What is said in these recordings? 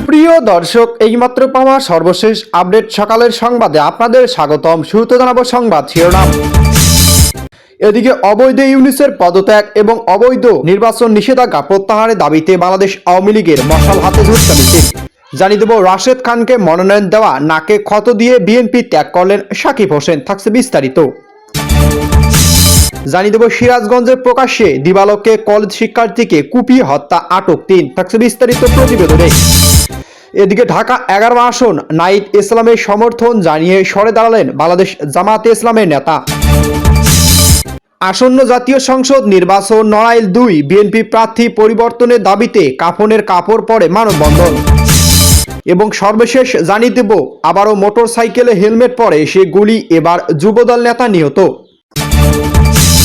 সুপ্রিয় দর্শক, এইমাত্র পাওয়া সর্বশেষ আপডেট সকালের সংবাদে আপনাদের স্বাগতম। শুরুতে জানাব সংবাদ শিরোনাম। এদিকে অবৈধ ইউনিসের পদত্যাগ এবং অবৈধ নির্বাচন নিষেধাজ্ঞা প্রত্যাহারের দাবিতে বাংলাদেশ আওয়ামী লীগের মশাল হাতে ঝুটকা মিছিল জানিয়ে দেব, রাশেদ খানকে মনোনয়ন দেওয়া, নাকে ক্ষত দিয়ে বিএনপি ত্যাগ করলেন সাকিব হোসেন, থাকছে বিস্তারিত। জানিয়ে দেব সিরাজগঞ্জের প্রকাশ্যে দিবালককে কলেজ শিক্ষার্থীকে কুপিয়ে হত্যা, আটক তিন, থাকছে বিস্তারিত প্রতিবেদনে। এদিকে ঢাকা এগারো আসন নাইট ইসলামের সমর্থন জানিয়ে সরে দাঁড়ালেন বাংলাদেশ জামাতে ইসলামের নেতা। আসন্ন জাতীয় সংসদ নির্বাচন নড়াইল দুই, বিএনপি প্রার্থী পরিবর্তনের দাবিতে কাফনের কাপড় পরে মানববন্ধন। এবং সর্বশেষ জানিয়ে দেব, আবারও মোটর সাইকেলে হেলমেট পরে সে গুলি, এবার যুবদল নেতা নিহত।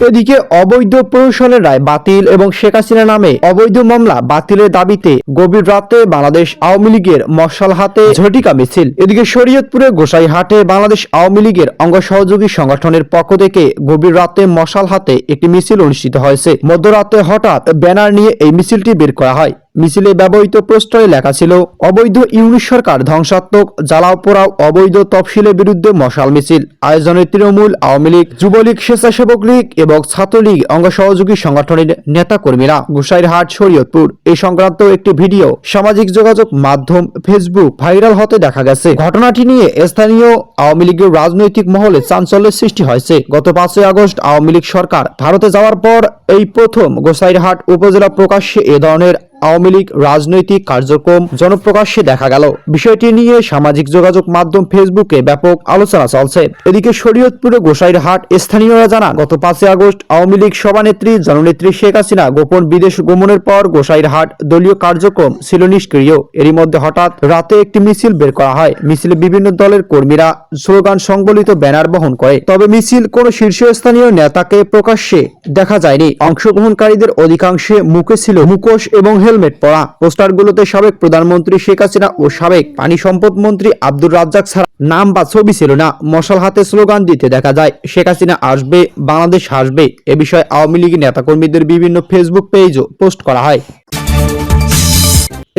এদিকে অবৈধ প্রশাসনের রায় বাতিল এবং শেখ হাসিনা নামে অবৈধ মামলা বাতিলের দাবিতে গভীর রাতে বাংলাদেশ আওয়ামী লীগের মশাল হাতে ঝটিকা মিছিল। এদিকে শরীয়তপুরে গোসাইহাটে বাংলাদেশ আওয়ামী লীগের অঙ্গ সহযোগী সংগঠনের পক্ষ থেকে গভীর রাতে মশাল হাতে একটি মিছিল অনুষ্ঠিত হয়েছে। মধ্যরাতে হঠাৎ ব্যানার নিয়ে এই মিছিলটি বের করা হয়। মিছিলে ব্যবহৃত প্রশ্রয়ে লেখা ছিল, অবৈধ ইউনিশ সরকার ধ্বংসাত্মক, জ্বালাও পোড়াও অবৈধ তফসিলের বিরুদ্ধে মশাল মিছিল। আয়োজনে তৃণমূল আওয়ামী লীগ, যুবলীগ, স্বেচ্ছাসেবক লীগ এবং ছাত্রলীগ অঙ্গ সহযোগী সংগঠনের নেতাকর্মীরা গুসাইরহাট, শরীয়তপুর। এই সংক্রান্ত একটি ভিডিও সামাজিক যোগাযোগ মাধ্যম ফেসবুক ভাইরাল হতে দেখা গেছে। ঘটনাটি নিয়ে স্থানীয় আওয়ামী লীগের রাজনৈতিক মহলে চাঞ্চল্যের সৃষ্টি হয়েছে। গত পাঁচই আগস্ট আওয়ামী লীগ সরকার ভারতে যাওয়ার পর এই প্রথম গোসাইরহাট উপজেলা প্রকাশ্যে এ ধরনের আওয়ামী লীগ রাজনৈতিক কার্যক্রম জনপ্রকাশ্যে দেখা গেল। বিষয়টি নিয়ে সামাজিক যোগাযোগ মাধ্যম ফেসবুকে ব্যাপক আলোচনা চলছে। এদিকে শরীয়তপুরে গোসাইরহাট স্থানীয়রা জানা গত পাঁচই আগস্ট আওয়ামী লীগ সভানেত্রী জননেত্রী শেখ হাসিনা গোপন বিদেশ গমনের পর গোসাইরহাট দলীয় কার্যক্রম ছিল নিষ্ক্রিয়। এরই মধ্যে হঠাৎ রাতে একটি মিছিল বের করা হয়। মিছিলে বিভিন্ন দলের কর্মীরা স্লোগান সংবলিত ব্যানার বহন করে। তবে মিছিল কোন শীর্ষস্থানীয় নেতাকে প্রকাশ্যে দেখা যায়নি। অংশগ্রহণকারীদের অধিকাংশে মুখে ছিল মুখোশ এবং হেলমেট পরা। পোস্টারগুলোতে সাবেক প্রধানমন্ত্রী শেখ হাসিনা ও সাবেক পানি সম্পদ মন্ত্রী আব্দুর রাজ্জাক ছাড়া নাম বা ছবি ছিল না। মশাল হাতে স্লোগান দিতে দেখা যায়, শেখ হাসিনা আসবে, বাংলাদেশ হাসবে। এ বিষয়ে আওয়ামী লীগের নেতাকর্মীদের বিভিন্ন ফেসবুক পেজও পোস্ট করা হয়।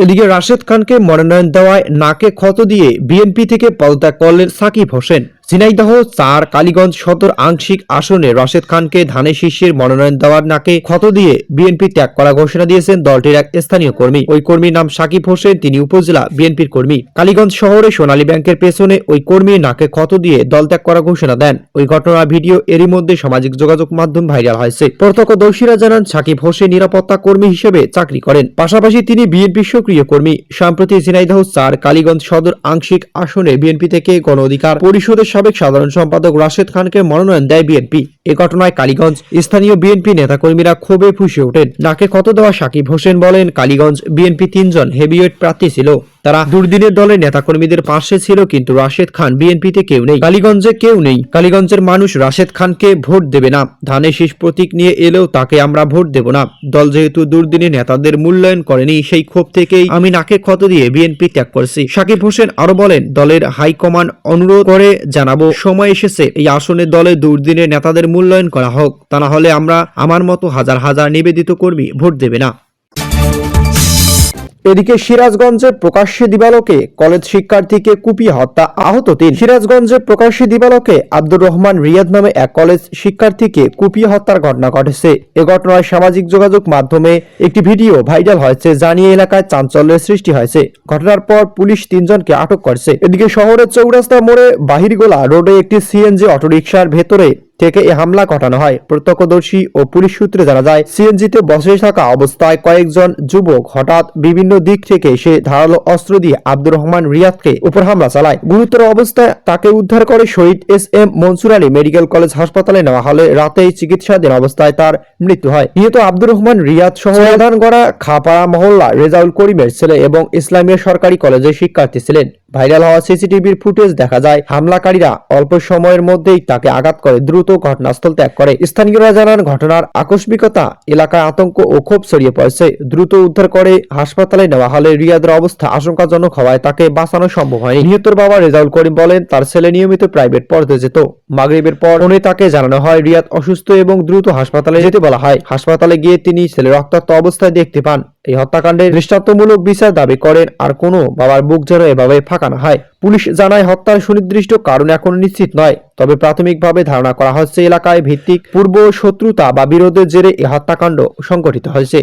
এদিকে রাশেদ খানকে মনোনয়ন দেওয়ায় নাকে ক্ষত দিয়ে বিএনপি থেকে পদত্যাগ করলেন সাকিব হোসেন। ঝিনাইদহ, চার, কালীগঞ্জ সদর আংশিক আসনে রাশেদ খানকে ধানের শীর্ষের মনোনয়ন দেওয়ার নাকে ক্ষত দিয়ে বিএনপি ত্যাগ করা ঘোষণা দিয়েছেন দলটির এক স্থানীয় কর্মী। ওই কর্মীর নাম সাকিব হোসেন, তিনি উপজেলা বিএনপির কর্মী। কালীগঞ্জ শহরে সোনালী ব্যাংকের পেছনে ওই কর্মীর নাকে ক্ষত দিয়ে দল ত্যাগ করা ঘোষণা দেন। ওই ঘটনার ভিডিও এরই মধ্যে সামাজিক যোগাযোগ মাধ্যম ভাইরাল হয়েছে। প্রত্যক্ষদর্শীরা জানান, সাকিব হোসেন নিরাপত্তা কর্মী হিসেবে চাকরি করেন। পাশাপাশি তিনি বিএনপির সক্রিয় কর্মী। সম্প্রতি ঝিনাইদহ, চার, কালীগঞ্জ সদর আংশিক আসনে বিএনপি থেকে গণ অধিকার পরিষদের সাবেক সাধারণ সম্পাদক রাশেদ খানকে মনোনয়ন দেয় বিএনপি। এ ঘটনায় কালীগঞ্জ স্থানীয় বিএনপি নেতাকর্মীরা ক্ষোভে ফুসে ওঠেন। নাকে কত দেওয়া সাকিব হোসেন বলেন, কালীগঞ্জ বিএনপি তিনজন হেভিওয়েট প্রার্থী ছিল। তারা দুর্দিনের দলের নেতাকর্মীদের পাশে ছিল কিন্তু রাশেদ খান বিএনপিতে কেউ নেই। কালীগঞ্জে কেউ নেই। কালীগঞ্জের মানুষ রাশেদ খানকে ভোট দেবে না। ধানের শীষ প্রতীক নিয়ে এলেও তাকে আমরা ভোট দেব না। দল যেহেতু দুর্দিনে নেতাদের মূল্যায়ন করেনি, সেই ক্ষোভ থেকেই আমি নাকে ক্ষত দিয়ে বিএনপি ত্যাগ করেছি। সাকিব হোসেন আরও বলেন, দলের হাইকমান্ড অনুরোধ করে জানাব, সময় এসেছে। এই আসনে দলে দুর্দিনের নেতাদের মূল্যায়ন করা হোক, তা না হলে আমরা আমার মতো হাজার হাজার নিবেদিত কর্মী ভোট দেবে না। এদিকে সিরাজগঞ্জে প্রকাশ্যে দিবালোকে কলেজ শিক্ষার্থীকে কুপিয়ে হত্যা আহত তিন। সিরাজগঞ্জে প্রকাশ্যে দিবালোকে আব্দুর রহমান রিয়াদ নামে এক কলেজ শিক্ষার্থীকে কুপিয়ে হত্যার ঘটনা ঘটেছে। এ ঘটনায় সামাজিক যোগাযোগ মাধ্যমে একটি ভিডিও ভাইরাল হয়েছে, জানিয়ে এলাকায় চাঞ্চল্যের সৃষ্টি হয়েছে। ঘটনার পর পুলিশ তিনজনকে আটক করেছে। এদিকে শহরের চৌরাস্তা মোড়ে বাহিরগোলা রোডে একটি সিএনজি অটোরিকশার ভেতরে থেকে এ হামলা ঘটানো হয়। প্রত্যক্ষদর্শী ও পুলিশ সূত্রে জানা যায় সিএনজিতে বসে থাকা অবস্থায় কয়েকজন যুবক হঠাৎ বিভিন্ন দিক থেকে এসে ধারালো অস্ত্র দিয়ে আব্দুর রহমান রিয়াদকে উপর হামলা চালায়। গুরুতর অবস্থায় তাকে উদ্ধার করে Shaheed S M Monsur Ali medical college হাসপাতালে নেওয়া হলে রাতেই চিকিৎসাধীন অবস্থায় তার মৃত্যু হয়। নিহত আব্দুর রহমান রিয়াদ সহ প্রধানগড়া খাপাড়া মহল্লা রেজাউল করিমের ছেলে এবং ইসলামীয় সরকারি কলেজের শিক্ষার্থী ছিলেন। ভাইরাল হওয়া সিসিটিভির ফুটেজ দেখা যায়। হামলাকারীরা অল্প সময়ের মধ্যেই তাকে আঘাত করে। দ্রুত ঘটনাস্থল ত্যাগ করে। স্থানীয়রা জানান, ঘটনার আকস্মিকতা এলাকায় আতঙ্ক ও ক্ষোভ ছড়িয়ে পড়েছে। দ্রুত উদ্ধার করে হাসপাতালে নেওয়া হলে রিয়াদের অবস্থা আশঙ্কাজনক হওয়ায় তাকে বাঁচানো সম্ভব হয়নি। নিহতর বাবা রেজাউল করিম বলেন, তার ছেলে নিয়মিত প্রাইভেট পড়তে যেত। মাগরিবের পর ফোনে তাকে জানানো হয়, রিয়াদ অসুস্থ এবং দ্রুত হাসপাতালে যেতে বলা হয়। হাসপাতালে গিয়ে তিনি ছেলে রক্তাক্ত অবস্থায় দেখতে পান। এই হত্যাকাণ্ডের দৃষ্টান্তমূলক বিচার দাবি করেন আর কোনো বাবার বুক যেন এভাবে ফাঁকা না হয়। পুলিশ জানায়, হত্যার সুনির্দিষ্ট কারণ এখন নিশ্চিত নয়, তবে প্রাথমিকভাবে ধারণা করা হচ্ছে এলাকায় ভিত্তিক পূর্ব শত্রুতা বা বিরোধের জেরে এই হত্যাকাণ্ড সংঘটিত হয়েছে।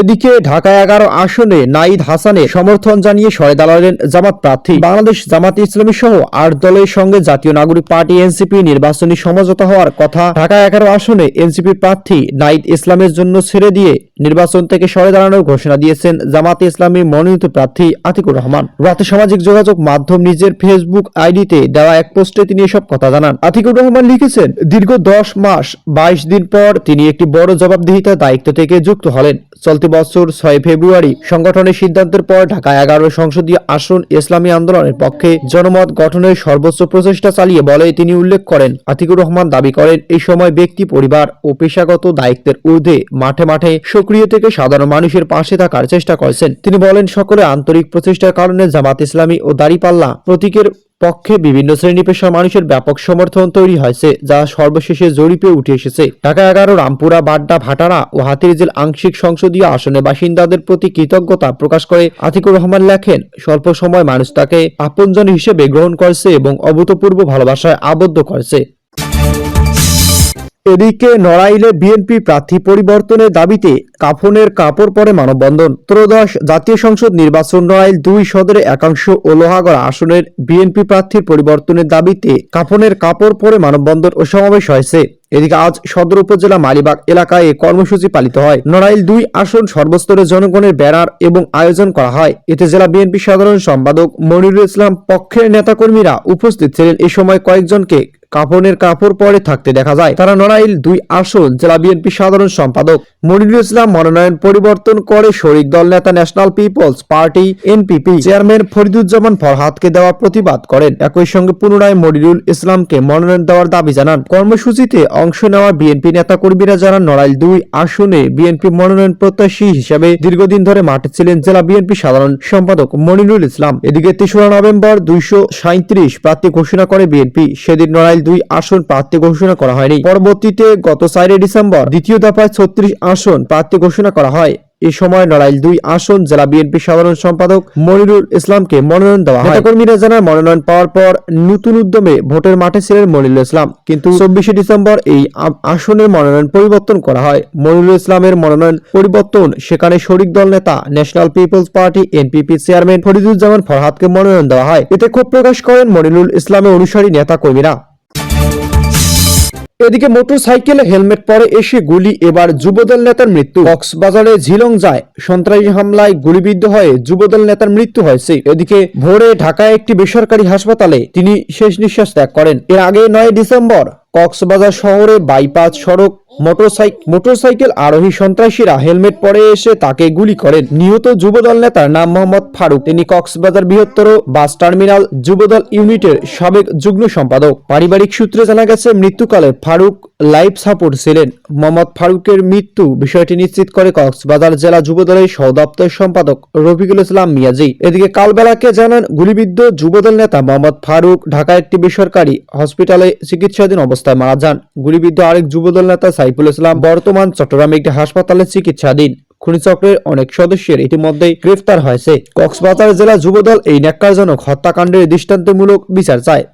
এদিকে ঢাকা এগারো আসনে নাইদ হাসানের সমর্থন জানিয়ে সরে দাঁড়ালেন জামাত প্রার্থী। বাংলাদেশ জামাত ইসলামী সহ আট দলের সঙ্গে জাতীয় নাগরিক পার্টি এনসিপি নির্বাচনী সমঝোতা হওয়ার কথা ঢাকা এগারো আসনে এনসিপি প্রার্থী নাইদ ইসলামের জন্য ছেড়ে দিয়ে নির্বাচন থেকে সরে দাঁড়ানোর ঘোষণা দিয়েছেন জামাত ইসলামী মনোনীত প্রার্থী আতিকুর রহমান। রাতে সামাজিক যোগাযোগ মাধ্যম নিজের ফেসবুক আইডিতে দেওয়া এক পোস্টে তিনি এসব কথা জানান। আতিকুর রহমান লিখেছেন, দীর্ঘ দশ মাস, বাইশ দিন পর তিনি একটি বড় জবাবদিহিতার দায়িত্ব থেকে যুক্ত হলেন। চলতি বছর ছয় ফেব্রুয়ারি সংগঠনের সিদ্ধান্তের পর ঢাকা এগারো সংসদীয় আসন ইসলামী আন্দোলনের পক্ষে জনমত গঠনের সর্বোচ্চ প্রচেষ্টা চালিয়ে বলে তিনি উল্লেখ করেন। আতিকুর রহমান দাবি করেন, এই সময় ব্যক্তি, পরিবার ও পেশাগত দায়িত্বের ঊর্ধ্বে মাঠে মাঠে সক্রিয় থেকে সাধারণ মানুষের পাশে থাকার চেষ্টা করেছেন। তিনি বলেন সকলে আন্তরিক প্রচেষ্টার কারণে জামাত ইসলামী ও দাড়িপাল্লা প্রতীকের পক্ষে বিভিন্ন শ্রেণি পেশার মানুষের ব্যাপক সমর্থন তৈরি হয়েছে, যা সর্বশেষে জরিপে উঠে এসেছে। ঢাকা এগারো, রামপুরা, বাড্ডা ভাটারা ও হাতিরঝিল আংশিক সংসদীয় আসনে বাসিন্দাদের প্রতি কৃতজ্ঞতা প্রকাশ করে আতিকুর রহমান লেখেন, স্বল্প সময় মানুষ তাকে আপনজন হিসেবে গ্রহণ করেছে এবং অভূতপূর্ব ভালোবাসায় আবদ্ধ করেছে। এদিকে নড়াইলে বিএনপি প্রার্থী পরিবর্তনের দাবিতে কাফনের কাপড় পরে মানববন্ধন। ত্রয়োদশ জাতীয় সংসদ নির্বাচন নড়াইল দুই সদরে একাংশ ও লোহাগড়া আসনের বিএনপি প্রার্থীর পরিবর্তনের দাবিতে কাফনের কাপড় পরে মানববন্ধন ও সমাবেশ হয়েছে। এদিকে আজ সদর উপজেলা মালিবাগ এলাকায় কর্মসূচি পালিত হয়। নড়াইল দুই আসন সর্বস্তরে জনগণের ব্যানার এবং আয়োজন করা হয়। এতে জেলা বিএনপি সাধারণ সম্পাদক মনিরুল ইসলাম পক্ষের নেতাকর্মীরা উপস্থিত ছিলেন। এ সময় কয়েকজনকে কাফনের কাপড় পরে থাকতে দেখা যায়। তারা নড়াইল দুই আসন, জেলা বিএনপি সাধারণ সম্পাদক মনিরুল ইসলাম মনোনয়ন পরিবর্তন করে শরিক দল নেতা National People's Party, NPP. Chairman Fariduzzaman ফরহাদকে দেওয়া প্রতিবাদ করেন। একই সঙ্গে পুনরায় মনিরুল ইসলামকে মনোনয়ন দেওয়ার দাবি জানান। কর্মসূচিতে অংশ নেওয়া বিএনপি নেতা কর্মীরা জানান, নড়াইল দুই আসনে বিএনপি মনোনয়ন প্রত্যাশী হিসেবে দীর্ঘদিন ধরে মাঠে ছিলেন জেলা বিএনপি সাধারণ সম্পাদক মনিরুল ইসলাম। এদিকে তেসরা নভেম্বর দুইশো সাঁত্রিশ প্রার্থী ঘোষণা করে বিএনপি। সেদিন নড়াইল দুই আসন প্রার্থী ঘোষণা করা হয়নি। পরবর্তীতে গত চারই ডিসেম্বর দ্বিতীয় দফায় ছত্রিশ আসন প্রার্থী ঘোষণা করা হয়। এ সময় নড়াইল দুই আসন জেলা বিএনপি সাধারণ সম্পাদক মনিরুল ইসলামকে মনোনয়ন দেওয়া হয়। নেতাকর্মীরা জানান মনোনয়ন পাওয়ার পর নতুন উদ্যমে ভোটের মাঠে ছিলেন মনিরুল ইসলাম। কিন্তু চব্বিশে ডিসেম্বর এই আসনের মনোনয়ন পরিবর্তন করা হয়। মনিরুল ইসলামের মনোনয়ন পরিবর্তন সেখানে শরিক দল নেতা National People's Party NPP chairman Fariduzzaman ফরহাদকে মনোনয়ন দেওয়া হয়। এতে ক্ষোভ প্রকাশ করেন মনিরুল ইসলামের অনুসারী নেতা কর্মীরা এদিকে মোটরসাইকেলে হেলমেট পরে এসে গুলি, এবার যুবদল নেতার মৃত্যু। কক্সবাজারে ঝিলং যায়, সন্ত্রাসী হামলায় গুলিবিদ্ধ হয়ে যুবদল নেতার মৃত্যু হয়েছে এদিকে ভোরে ঢাকায় একটি বেসরকারি হাসপাতালে তিনি শেষ নিঃশ্বাস ত্যাগ করেন। এর আগে নয় ডিসেম্বর কক্সবাজার শহরে বাইপাস সড়ক মোটরসাইকেল মোটরসাইকেল আরোহী সন্ত্রাসীরা হেলমেট পরে এসে তাকে গুলি করেন। নিহত যুবদল নেতার নাম মোহাম্মদ ফারুক। তিনি কক্সবাজার বৃহত্তর বাস টার্মিনাল যুবদল ইউনিটের সাবেক যুগ্ম সম্পাদক। পারিবারিক সূত্রে জানা গেছে, মৃত্যুকালে ফারুক লাইফ সাপোর্ট ছিলেন। মোহাম্মদ ফারুকের মৃত্যু বিষয়টি নিশ্চিত করে কক্সবাজার জেলা যুবদলের সহদপ্তর সম্পাদক রফিকুল ইসলাম মিয়াজি। এদিকে কালবেলাকে জানান, গুলিবিদ্ধ যুবদল নেতা মোহাম্মদ ফারুক ঢাকা একটি বেসরকারি হসপিটালে চিকিৎসাধীন অবস্থায় মারা যান। গুলিবিদ্ধ আরেক যুবদল নেতা সাইফুল ইসলাম বর্তমান চট্টগ্রামে একটি হাসপাতালে চিকিৎসাধীন। খুনিচক্রের অনেক সদস্যের ইতিমধ্যেই গ্রেফতার হয়েছে। কক্সবাজার জেলা যুবদল এই ন্যাক্কারজনক হত্যাকাণ্ডের দৃষ্টান্তমূলক বিচার চায়।